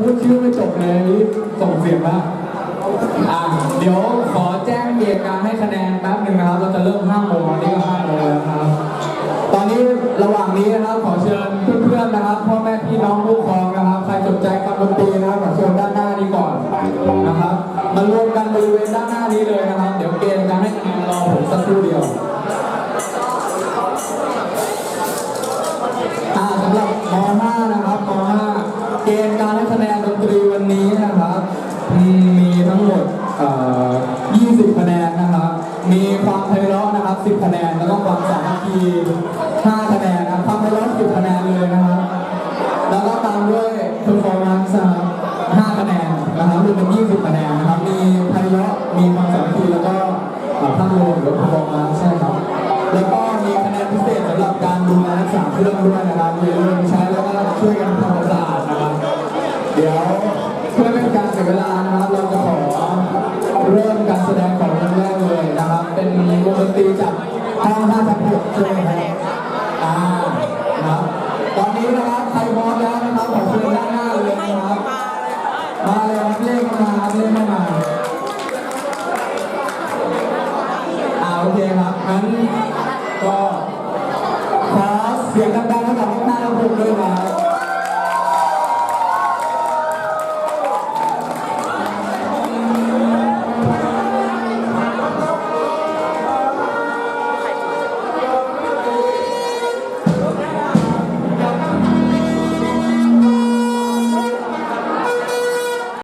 พูดชื่อไม่จบเลยส่งเสียงละอ่าเดี๋ยวขอแจ้งเกณฑ์การให้คะแนนแป๊บหนึ่งนะครับ เราจะเริ่ม5โมงตอนนี้ก็5โมงแล้วครับ ตอนนี้ระหว่างนี้นะครับขอเชิญเพื่อนๆนะครับพ่อแม่พี่น้องผู้ปกครองนะครับ ใครสนใจฟังดนตรีนะครับขอเชิญด้านหน้านี้ก่อนนะครับมารวมกันบริเวณด้านหน้านี้เลยนะครับ เดี๋ยวเกณฑ์การให้คะแนนรอผมสักครู่เดียว ไพเราะนะครับ 10 คะแนน แล้วก็ความสามัคคี 5 คะแนนนะครับความไพเราะ10 คะแนนเลยนะครับ แล้วก็ตามด้วย performance นะครับ5คะแนนนะครับรวมเป็น 20 คะแนนนะครับ มีไพเราะมีความสามัคคี แล้วก็เอ่อภาพรวมหรือ performance ใช่ครับ แล้วก็มีคะแนนพิเศษสำหรับการดูแลรักษาเครื่องด้วยนะครับอย่าลืมใช้แล้วก็ช่วยกันทำความสะอาดนะครับ เดี๋ยวเพื่อไม่เป็นการเสียเวลานะครับ เราจะขอ ตรีจากห้องห้าทับหกใช่ไหมครับอ่าครับตอนนี้นะครับใครพร้อมแล้วนะครับขอเชิญด้านหน้าเลยนะครับมาเลยครับเล่นเข้ามาครับเล่นเข้ามาอ่าโอเคครับงั้นก็ขอเสียงดังๆให้กับห้องหน้าทั้งหกด้วย